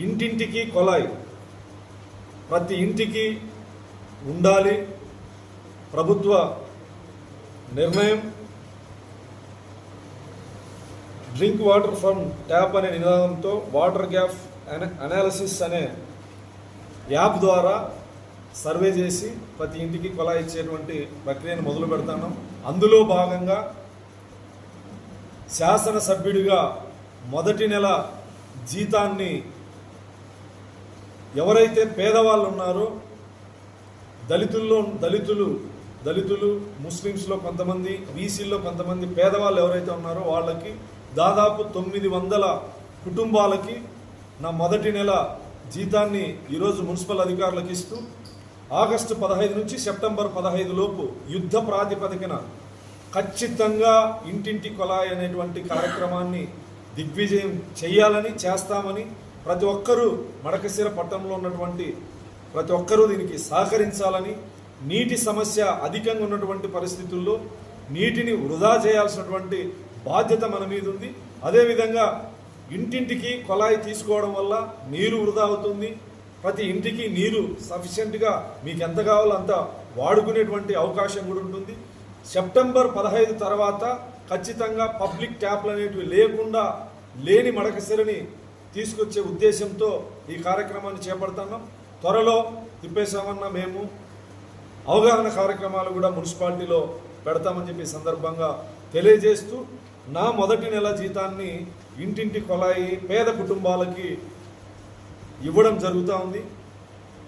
ఇంటింటికి కొలాయి. ప్రతి ఇంటికి ఉండాలి ప్రభుత్వ నిర్ణయం. డ్రింక్ వాటర్ ఫ్రమ్ ట్యాప్ అనే నినాదంతో వాటర్ గ్యాప్ అనాలిసిస్ అనే యాప్ ద్వారా సర్వే చేసి ప్రతి ఇంటికి కొలా ఇచ్చేటువంటి ప్రక్రియను మొదలు పెడతాను. అందులో భాగంగా శాసనసభ్యుడిగా మొదటి నెల జీతాన్ని ఎవరైతే పేదవాళ్ళు ఉన్నారో దళితుల్లో దళితులు దళితులు ముస్లిమ్స్లో కొంతమంది బీసీల్లో కొంతమంది పేదవాళ్ళు ఎవరైతే ఉన్నారో వాళ్ళకి దాదాపు తొమ్మిది వందల కుటుంబాలకి నా మొదటి నెల జీతాన్ని ఈరోజు మున్సిపల్ అధికారులకు ఇస్తూ ఆగస్టు పదహైదు నుంచి సెప్టెంబర్ పదహైదు లోపు యుద్ధ ప్రాతిపదికన ఖచ్చితంగా ఇంటింటి కొలాయి అనేటువంటి కార్యక్రమాన్ని దిగ్విజయం చేయాలని చేస్తామని ప్రతి ఒక్కరూ మడకశిర పట్టణంలో ఉన్నటువంటి ప్రతి ఒక్కరూ దీనికి సహకరించాలని నీటి సమస్య అధికంగా ఉన్నటువంటి పరిస్థితుల్లో నీటిని వృధా చేయాల్సినటువంటి బాధ్యత మన మీద ఉంది. అదేవిధంగా ఇంటింటికి కొలాయి తీసుకోవడం వల్ల నీరు వృధా అవుతుంది. ప్రతి ఇంటికి నీరు సఫిషియెంట్గా మీకు ఎంత కావాలో అంత వాడుకునేటువంటి అవకాశం కూడా ఉంటుంది. సెప్టెంబర్ పదహైదు తర్వాత ఖచ్చితంగా పబ్లిక్ ట్యాప్లు అనేటివి లేకుండా లేని మడకసిరని తీసుకొచ్చే ఉద్దేశంతో ఈ కార్యక్రమాన్ని చేపడుతున్నాం. త్వరలో తిప్పేశామన్న మేము అవగాహన కార్యక్రమాలు కూడా మున్సిపాలిటీలో పెడతామని చెప్పి సందర్భంగా తెలియజేస్తూ నా మొదటి నెల జీతాన్ని ఇంటింటి కొలాయి పేద కుటుంబాలకి ఇవ్వడం జరుగుతూ ఉంది.